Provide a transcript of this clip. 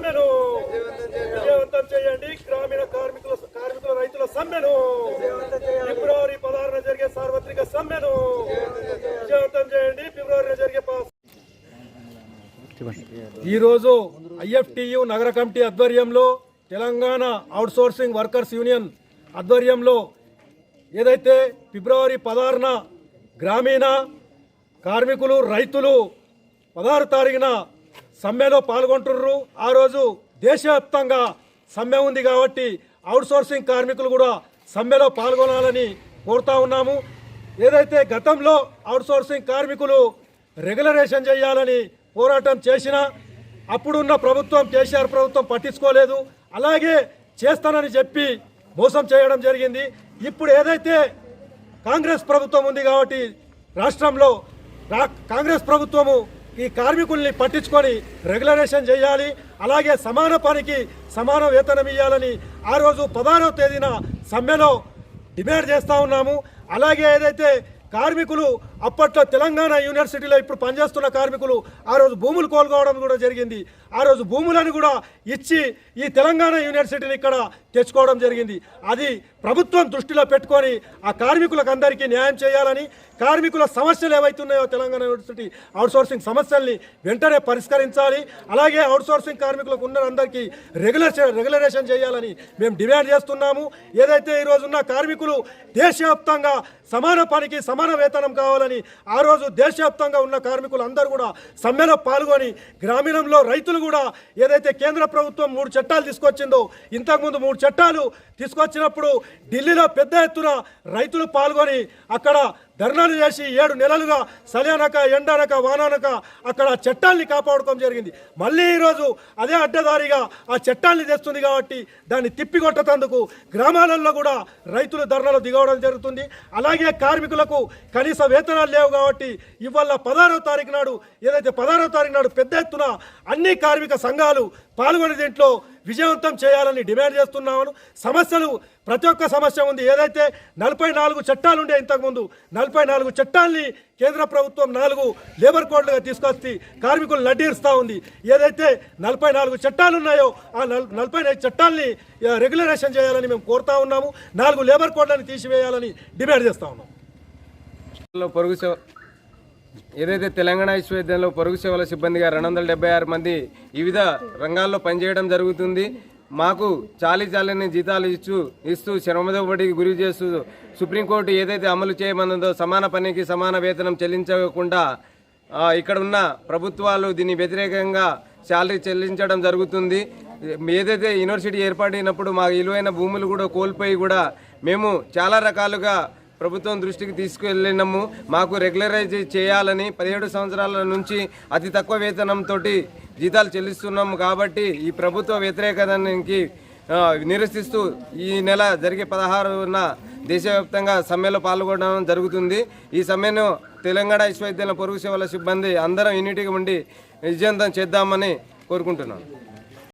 సమ్మెను. విజయవంతం చేయండి. గ్రామీణ కార్మికుల కార్మికుల రైతుల సమ్మెను. ఫిబ్రవరి పదహారున జరిగే సార్వత్రిక సమ్మెను. విజయవంతం చేయండి. ఫిబ్రవరిలో జరిగే ఈరోజు ఐఎఫ్టియు నగర కమిటీ ఆధ్వర్యంలో తెలంగాణ అవుట్సోర్సింగ్ వర్కర్స్ యూనియన్ ఆధ్వర్యంలో ఏదైతే ఫిబ్రవరి పదహారున గ్రామీణ కార్మికులు రైతులు పదహారు తారీఖున సమ్మెలో పాల్గొంటుర్రు. ఆ రోజు దేశవ్యాప్తంగా సమ్మె ఉంది కాబట్టి అవుట్సోర్సింగ్ కార్మికులు కూడా సమ్మెలో పాల్గొనాలని కోరుతా ఉన్నాము. ఏదైతే గతంలో అవుట్సోర్సింగ్ కార్మికులు రెగ్యులరేషన్ చేయాలని పోరాటం చేసినా అప్పుడున్న ప్రభుత్వం కేసీఆర్ ప్రభుత్వం పట్టించుకోలేదు. అలాగే చేస్తానని చెప్పి మోసం చేయడం జరిగింది. ఇప్పుడు ఏదైతే కాంగ్రెస్ ప్రభుత్వం ఉంది కాబట్టి రాష్ట్రంలో రా- కాంగ్రెస్ ప్రభుత్వము ఈ కార్మికుల్ని పట్టించుకొని రెగ్యులరేషన్ చేయాలి అలాగే సమాన పనికి సమాన వేతనం ఇవ్వాలని ఆ రోజు పదహారవ తేదీన సమ్మెలో డిమాండ్ చేస్తూ ఉన్నాము. అలాగే ఏదైతే కార్మికులు అప్పట్లో తెలంగాణ యూనివర్సిటీలో ఇప్పుడు పనిచేస్తున్న కార్మికులు ఆ రోజు భూములు కోల్పోవడం కూడా జరిగింది. ఆ రోజు భూములను కూడా ఇచ్చి ఈ తెలంగాణ యూనివర్సిటీని ఇక్కడ తెచ్చుకోవడం జరిగింది. అది ప్రభుత్వం దృష్టిలో పెట్టుకొని ఆ కార్మికులకు అందరికీ న్యాయం చేయాలని కార్మికుల సమస్యలు ఏవైతున్నాయో తెలంగాణ యూనివర్సిటీ అవుట్సోర్సింగ్ సమస్యల్ని వెంటనే పరిష్కరించాలి. అలాగే అవుట్సోర్సింగ్ కార్మికులకు ఉన్న అందరికీ రెగ్యులర్ రెగ్యులరేషన్ చేయాలని మేము డిమాండ్ చేస్తున్నాము. ఏదైతే ఈరోజు ఉన్న కార్మికులు దేశవ్యాప్తంగా సమాన పనికి సమాన వేతనం కావాలని ఆ రోజు దేశవ్యాప్తంగా ఉన్న కార్మికులు అందరూ కూడా సమ్మెలో పాల్గొని గ్రామీణంలో రైతులు కూడా ఏదైతే కేంద్ర ప్రభుత్వం మూడు చట్టాలు తీసుకొచ్చిందో ఇంతకుముందు మూడు చట్టాలు తీసుకొచ్చినప్పుడు ఢిల్లీలో పెద్ద ఎత్తున రైతులు పాల్గొని అక్కడ ధర్నాలు చేసి ఏడు నెలలుగా సలియనక ఎండనక వాననక అక్కడ చట్టాల్ని కాపాడుకోవడం జరిగింది. మళ్ళీ ఈరోజు అదే అడ్డదారిగా ఆ చట్టాల్ని తెస్తుంది కాబట్టి దాన్ని తిప్పికొట్టతందుకు గ్రామాలలో కూడా రైతులు ధర్నాలు దిగవడం జరుగుతుంది. అలాగే కార్మికులకు కనీస వేతనాలు లేవు కాబట్టి ఇవాళ పదహారవ తారీఖు నాడు ఏదైతే పదహారవ తారీఖు నాడు పెద్ద ఎత్తున అన్ని కార్మిక సంఘాలు పాల్గొనే దీంట్లో విజయవంతం చేయాలని డిమాండ్ చేస్తున్నాను సమస్యలు ప్రతి ఒక్క సమస్య ఉంది. ఏదైతే నలభై నాలుగు చట్టాలు ఉండే ఇంతకుముందు నలభై నాలుగు చట్టాల్ని కేంద్ర ప్రభుత్వం నాలుగు లేబర్ కోడ్లుగా తీసుకొచ్చి కార్మికులు నడ్డిరుస్తూ ఉంది. ఏదైతే నలభై నాలుగు చట్టాలు ఉన్నాయో ఆ నలభై నాలుగు చట్టాల్ని రెగ్యులరేషన్ చేయాలని మేము కోరుతా ఉన్నాము. నాలుగు లేబర్ కోడ్లను తీసివేయాలని డిమాండ్ చేస్తా ఉన్నాం. పొరుగు ఏదైతే తెలంగాణ విశ్వవిద్యాలయంలో పొరుగు సేవల సిబ్బందిగా రెండు వందల డెబ్బై ఆరు మంది వివిధ రంగాల్లో పనిచేయడం జరుగుతుంది. మాకు చాలీ చాలని జీతాలు ఇస్తూ ఇస్తూ శ్రమదోబడికి గురి చేస్తూ సుప్రీంకోర్టు ఏదైతే అమలు చేయమన్నదో సమాన పనికి సమాన వేతనం చెల్లించకుండా ఇక్కడ ఉన్న ప్రభుత్వాలు దీని వ్యతిరేకంగా శాలరీ చెల్లించడం జరుగుతుంది. ఏదైతే యూనివర్సిటీ ఏర్పడినప్పుడు మా విలువైన భూములు కూడా కోల్పోయి కూడా మేము చాలా రకాలుగా ప్రభుత్వం దృష్టికి తీసుకెళ్ళినాము. మాకు రెగ్యులరైజ్ చేయాలని పదిహేడు సంవత్సరాల నుంచి అతి తక్కువ వేతనంతో జీతాలు చెల్లిస్తున్నాము కాబట్టి ఈ ప్రభుత్వ వ్యతిరేకతకి నిరసిస్తూ ఈ నెల జరిగే పదహారున దేశవ్యాప్తంగా సమ్మెలో పాల్గొనడం జరుగుతుంది. ఈ సమ్మెను తెలంగాణ విశ్వవిద్యాలయం పొరుగు సేవల సిబ్బంది అందరం యూనిటీగా ఉండి విజయంతం చేద్దామని కోరుకుంటున్నాను